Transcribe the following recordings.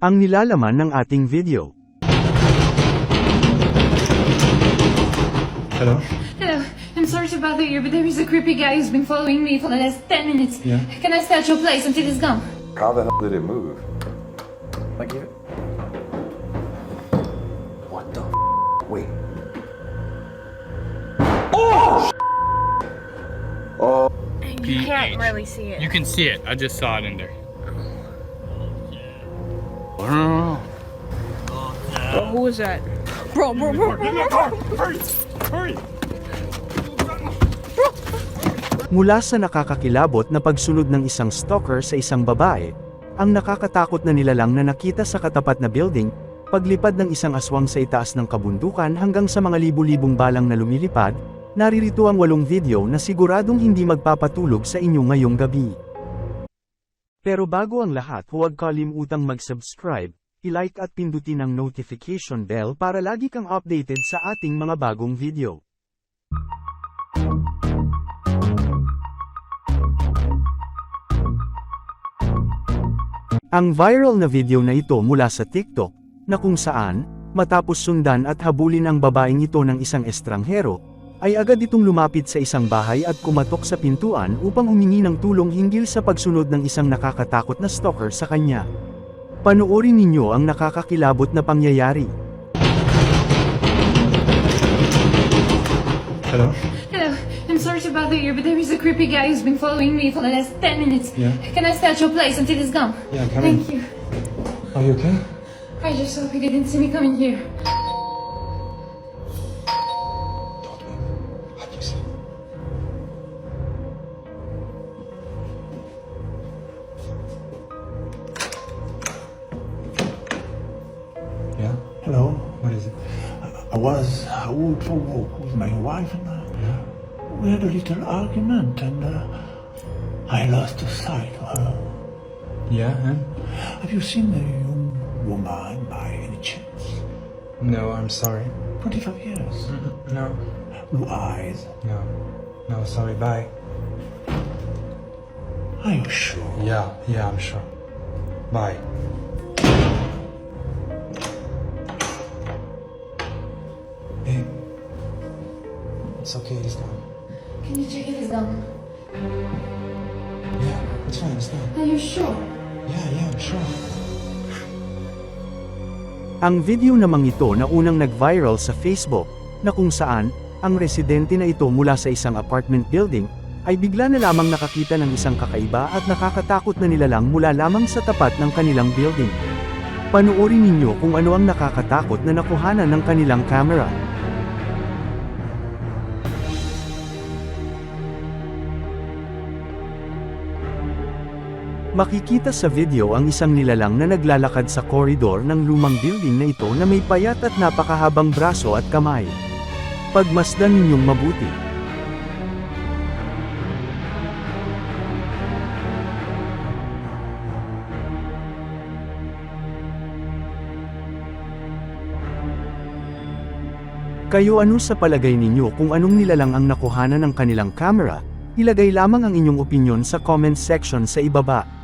Ang nilalaman ng ating video. Hello? Hello, I'm sorry to bother you, but there is a creepy guy who's been following me for the last 10 minutes. Yeah. Can I stay at your place until he's gone? How the hell did it move? Like it? What the? F- Wait. Oh! Oh! You can't really see it. You can see it. I just saw it in there. Oh, who was that? Bro, bro, bro, bro, bro. Mula sa nakakakilabot na pagsunod ng isang stalker sa isang babae, ang nakakatakot na nilalang na nakita sa katapat na building, paglipad ng isang aswang sa itaas ng kabundukan hanggang sa mga libu-libong balang na lumilipad, naririto ang walong video na siguradong hindi magpapatulog sa inyo ngayong gabi. Pero bago ang lahat huwag kalimutang mag-subscribe, i-like at pindutin ang notification bell para lagi kang updated sa ating mga bagong video. Ang viral na video na ito mula sa TikTok, na kung saan, matapos sundan at habulin ang babaeng ito ng isang estranghero, ay agad itong lumapit sa isang bahay at kumatok sa pintuan upang humingi ng tulong hinggil sa pagsunod ng isang nakakatakot na stalker sa kanya. Panoorin ninyo ang nakakakilabot na pangyayari. Hello? Hello, I'm sorry to bother you, but there is a creepy guy who's been following me for the last 10 minutes. Yeah. Can I stay at your place until he's gone? Yeah, come in. Thank you. Are you okay? I just hope he didn't see me coming here. For a walk with my wife and I. We had a little argument and uh, I lost sight of her. Yeah, and? Have you seen the young woman by any chance? No, I'm sorry. 25 years. No. Blue eyes. No. No, sorry, bye. Are you sure? Yeah, yeah, I'm sure. Bye. It's okay, it's gone. Can you check if he's gone? Yeah, it's fine, it's gone. Are you sure? Yeah, yeah, I'm sure. Ang video namang ito na unang nag-viral sa Facebook, na kung saan, ang residente na ito mula sa isang apartment building, ay bigla na lamang nakakita ng isang kakaiba at nakakatakot na nilalang mula lamang sa tapat ng kanilang building. Panoorin ninyo kung ano ang nakakatakot na nakuhanan ng kanilang camera. Makikita sa video ang isang nilalang na naglalakad sa koridor ng lumang building na ito na may payat at napakahabang braso at kamay. Pagmasdan ninyong mabuti. Kayo ano sa palagay ninyo kung anong nilalang ang nakuhanan ng kanilang camera? Ilagay lamang ang inyong opinion sa comment section sa ibaba.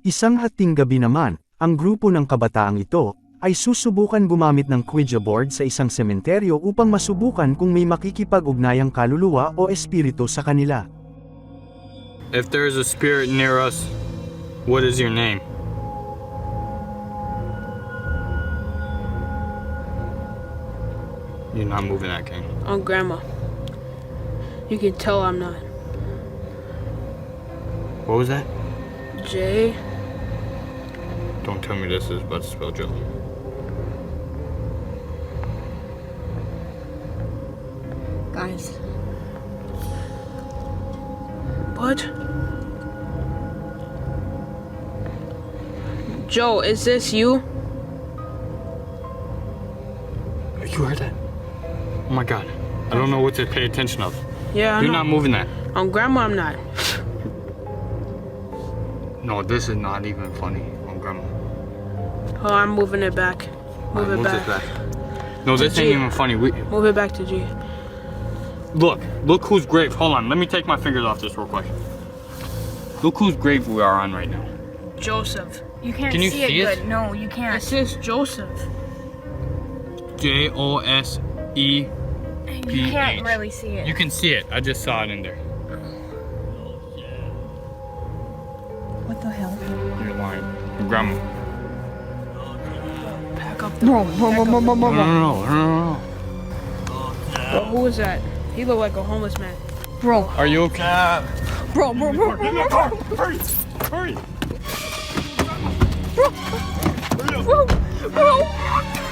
Isang hating gabi naman, ang grupo ng kabataang ito, ay susubukan gumamit ng Ouija board sa isang sementeryo upang masubukan kung may makikipag-ugnayang kaluluwa o espiritu sa kanila. If there's a spirit near us, what is your name? You're not moving that king. On grandma. You can tell I'm not. What was that? Jay. Don't tell me this is about to spell Joe. Guys. What? Joe, is this you? You heard that? Oh my god. I don't know what to pay attention of. Yeah, I You're know. not moving that. On grandma, I'm not. No, this is not even funny on grandma. Oh, I'm moving it back. Move Alright, it move back. this back. No, this G. ain't even funny. We Move it back to G. Look, look whose grave. Hold on, let me take my fingers off this real quick. Look whose grave we are on right now. Joseph. You can't Can you see, see it it? good. No, you can't. It says Joseph. J O S E. You can't really see it. You can see it. I just saw it in there. What the hell? You're lying. Your grandma. Back up. Bro, bro, bro, bro, bro, No, bro, no, no, no, no. bro. Who was that? He looked like a homeless man. Bro, Are you okay? bro, bro, bro, bro, bro, bro. Hurry! Hurry! Bro, bro, bro.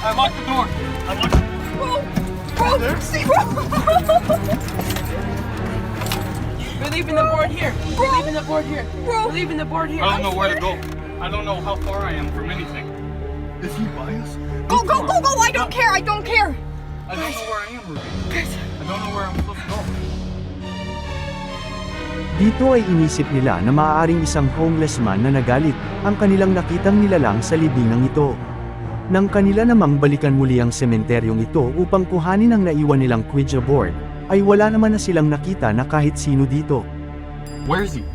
I locked the door. I locked the bro, bro, see, bro. We're leaving the board here. We're leaving the board here. We're leaving the board here. I don't know where to go. I don't know how far I am from anything. Is he by us? Go, go, go, go. I don't care. I don't care. I don't know where I am, Ruby. I don't know where I'm supposed to go. Dito ay inisip nila na maaaring isang homeless man na nagalit, ang kanilang nakitang nilalang sa libingang ito. Nang kanila namang balikan muli ang sementeryong ito upang kuhanin ang naiwan nilang Ouija board, ay wala naman na silang nakita na kahit sino dito. Where is he?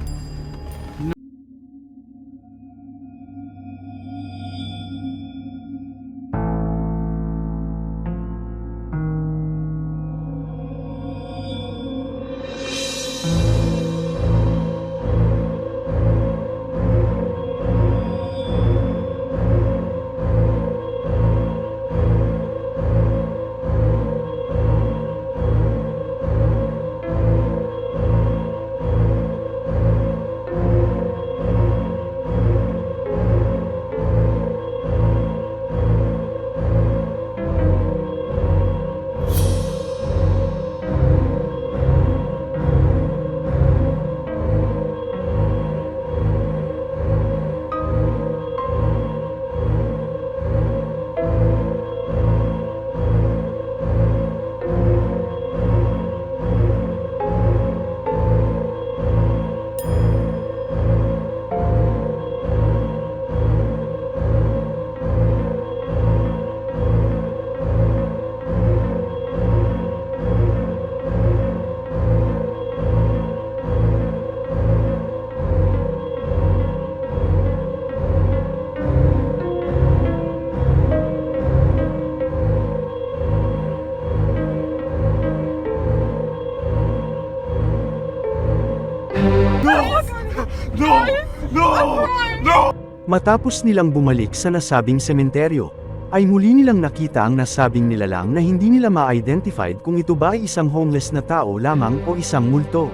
Matapos nilang bumalik sa nasabing sementeryo, ay muli nilang nakita ang nasabing nilalang na hindi nila ma-identified kung ito ba ay isang homeless na tao lamang o isang multo.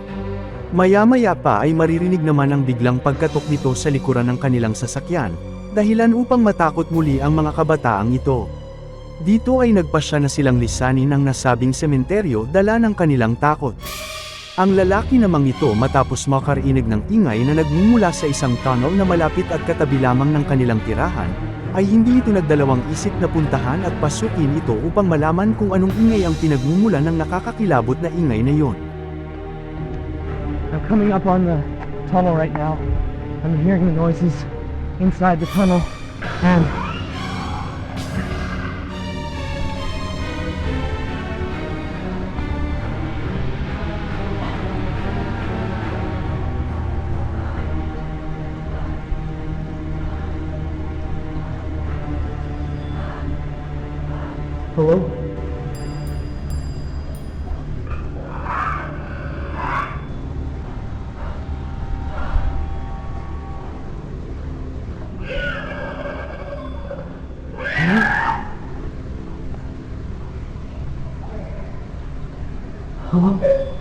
Maya-maya pa ay maririnig naman ang biglang pagkatok nito sa likuran ng kanilang sasakyan, dahilan upang matakot muli ang mga kabataang ito. Dito ay nagpasya na silang lisanin ang nasabing sementeryo dala ng kanilang takot. Ang lalaki namang ito matapos makarinig ng ingay na nagmumula sa isang tunnel na malapit at katabi lamang ng kanilang tirahan, ay hindi ito nagdalawang isip na puntahan at pasukin ito upang malaman kung anong ingay ang pinagmumula ng nakakakilabot na ingay na yon. I'm coming up on the tunnel right now. I'm hearing the noises inside the tunnel, and Hello? Hello?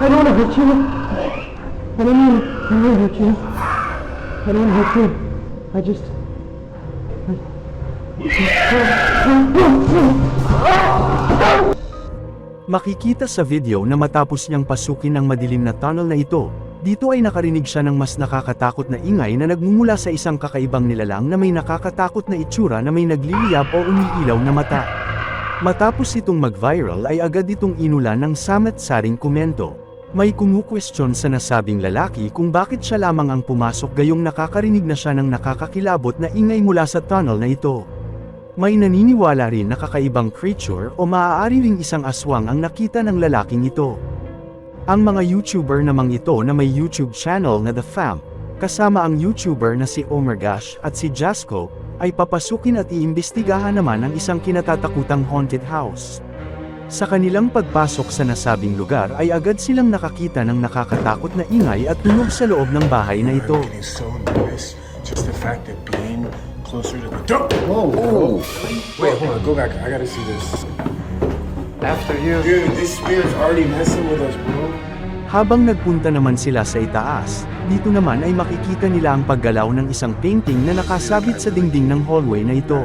I don't want to hurt you. I don't to, I don't hurt you. I don't want to hurt you. I just... Makikita sa video na matapos niyang pasukin ang madilim na tunnel na ito, dito ay nakarinig siya ng mas nakakatakot na ingay na nagmumula sa isang kakaibang nilalang na may nakakatakot na itsura na may nagliliyab o umiilaw na mata. Matapos itong mag-viral ay agad itong inulan ng samat-saring komento. May kumukwestiyon sa nasabing lalaki kung bakit siya lamang ang pumasok gayong nakakarinig na siya ng nakakakilabot na ingay mula sa tunnel na ito. May naniniwala rin na kakaibang creature o maaari ring isang aswang ang nakita ng lalaking ito. Ang mga YouTuber namang ito na may YouTube channel na The Fam, kasama ang YouTuber na si Omergash at si Jasco, ay papasukin at iimbestigahan naman ang isang kinatatakutang haunted house. Sa kanilang pagpasok sa nasabing lugar ay agad silang nakakita ng nakakatakot na ingay at tunog sa loob ng bahay na ito. Just the fact that being closer to the door. Whoa. Wait, hold on. Go back. I gotta see this. After you. Dude, this spirit's already messing with us, bro. Habang nagpunta naman sila sa itaas, dito naman ay makikita nila ang paggalaw ng isang painting na nakasabit sa dingding ng hallway na ito.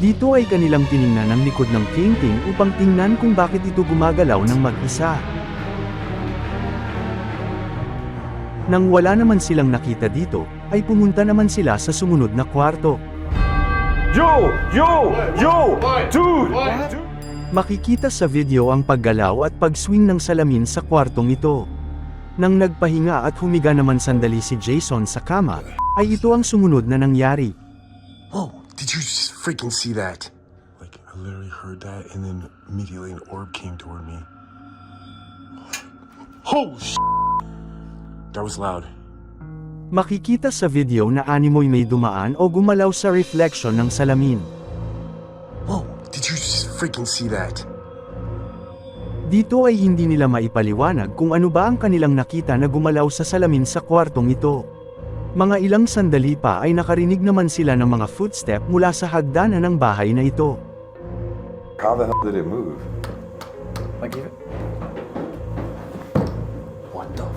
Dito ay kanilang tiningnan ang likod ng painting upang tingnan kung bakit ito gumagalaw ng mag-isa. Nang wala naman silang nakita dito, ay pumunta naman sila sa sumunod na kwarto. Yo! Yo! Yo! Dude! Makikita sa video ang paggalaw at pag-swing ng salamin sa kwartong ito. Nang nagpahinga at humiga naman sandali si Jason sa kama, ay ito ang sumunod na nangyari. Whoa, did you just freaking see that? Like, I literally heard that, and then immediately an orb came toward me. Oh, sh! That was loud. Makikita sa video na animoy may dumaan o gumalaw sa reflection ng salamin. Whoa, did you just freaking see that? Dito ay hindi nila maipaliwanag kung ano ba ang kanilang nakita na gumalaw sa salamin sa kwartong ito. Mga ilang sandali pa ay nakarinig naman sila ng mga footstep mula sa hagdanan ng bahay na ito. How the hell did it move? Like even. What the?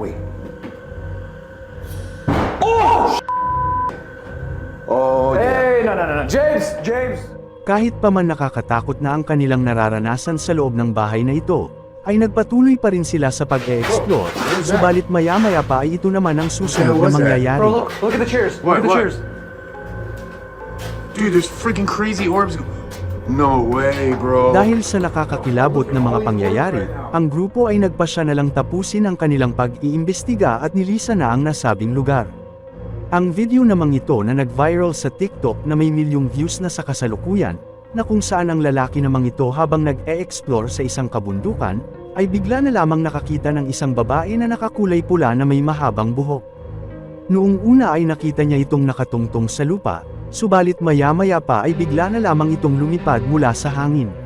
Wait. Oh! Oh yeah. Hey, no, no, no, no, James, James. Kahit pa man nakakatakot na ang kanilang nararanasan sa loob ng bahay na ito, ay nagpatuloy pa rin sila sa pag-e-explore, subalit maya-maya pa ay ito naman ang susunod na mangyayari. Bro, look, look at the chairs. What, look at the what? chairs. Dude, there's freaking crazy orbs. No way, bro. Dahil sa nakakakilabot na mga pangyayari, ang grupo ay nagpasya na lang tapusin ang kanilang pag-iimbestiga at nilisa na ang nasabing lugar. Ang video namang ito na nag-viral sa TikTok na may milyong views na sa kasalukuyan, na kung saan ang lalaki namang ito habang nag-e-explore sa isang kabundukan, ay bigla na lamang nakakita ng isang babae na nakakulay pula na may mahabang buhok. Noong una ay nakita niya itong nakatungtong sa lupa, subalit maya-maya pa ay bigla na lamang itong lumipad mula sa hangin.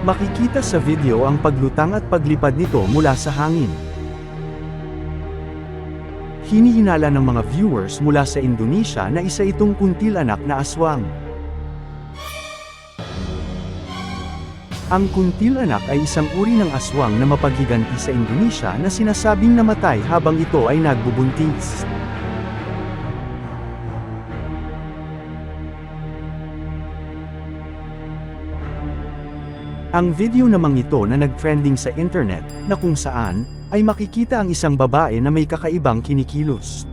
Makikita sa video ang paglutang at paglipad nito mula sa hangin. Hinihinala ng mga viewers mula sa Indonesia na isa itong kuntilanak na aswang. Ang kuntilanak ay isang uri ng aswang na mapaghiganti sa Indonesia na sinasabing namatay habang ito ay nagbubuntis. Ang video namang ito na nag-trending sa internet, na kung saan, ay makikita ang isang babae na may kakaibang kinikilos.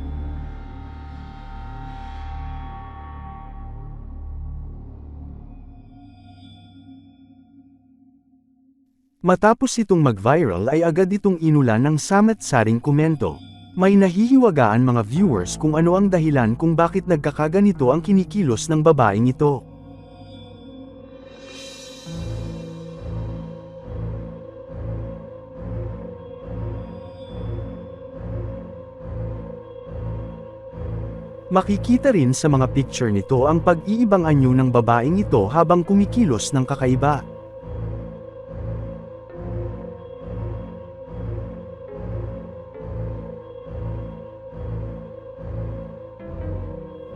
Matapos itong mag-viral ay agad itong inulan ng samat-saring komento. May nahihiwagaan mga viewers kung ano ang dahilan kung bakit nagkakaganito ang kinikilos ng babaeng ito. Makikita rin sa mga picture nito ang pag-iibang anyo ng babaeng ito habang kumikilos ng kakaiba.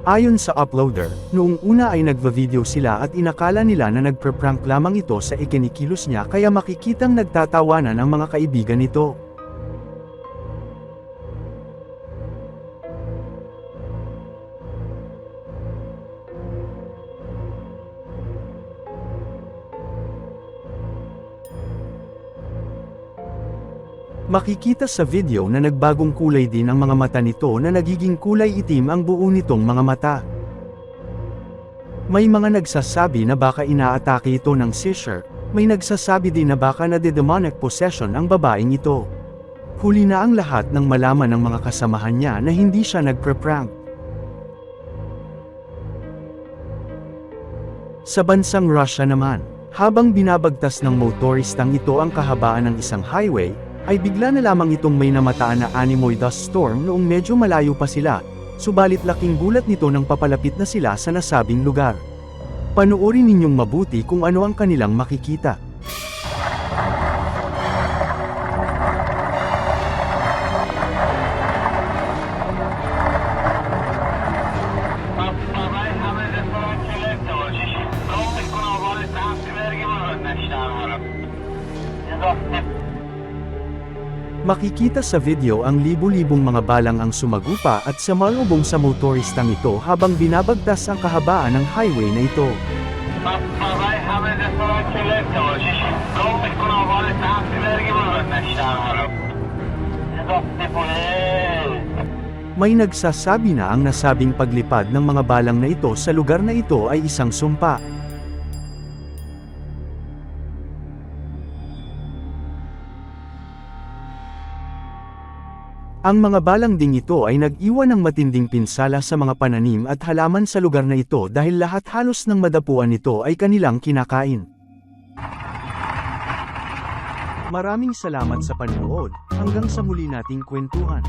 Ayon sa uploader, noong una ay nagva-video sila at inakala nila na nagpre-prank lamang ito sa ikinikilos niya kaya makikitang nagtatawanan ang mga kaibigan nito. Makikita sa video na nagbagong kulay din ang mga mata nito na nagiging kulay itim ang buo nitong mga mata. May mga nagsasabi na baka inaatake ito ng seizure, may nagsasabi din na baka nade-demonic possession ang babaeng ito. Huli na ang lahat ng malaman ng mga kasamahan niya na hindi siya nagpre-prank. Sa bansang Russia naman, habang binabagtas ng motoristang ito ang kahabaan ng isang highway, ay bigla na lamang itong may namataan na animoy dust storm noong medyo malayo pa sila, subalit laking gulat nito nang papalapit na sila sa nasabing lugar. Panoorin ninyong mabuti kung ano ang kanilang makikita. Makikita sa video ang libu-libong mga balang ang sumagupa at sumalubong sa motoristang ito habang binabagtas ang kahabaan ng highway na ito. May nagsasabi na ang nasabing paglipad ng mga balang na ito sa lugar na ito ay isang sumpa. Ang mga balang ding ito ay nag-iwan ng matinding pinsala sa mga pananim at halaman sa lugar na ito dahil lahat halos ng madapuan nito ay kanilang kinakain. Maraming salamat sa panonood, hanggang sa muli nating kwentuhan.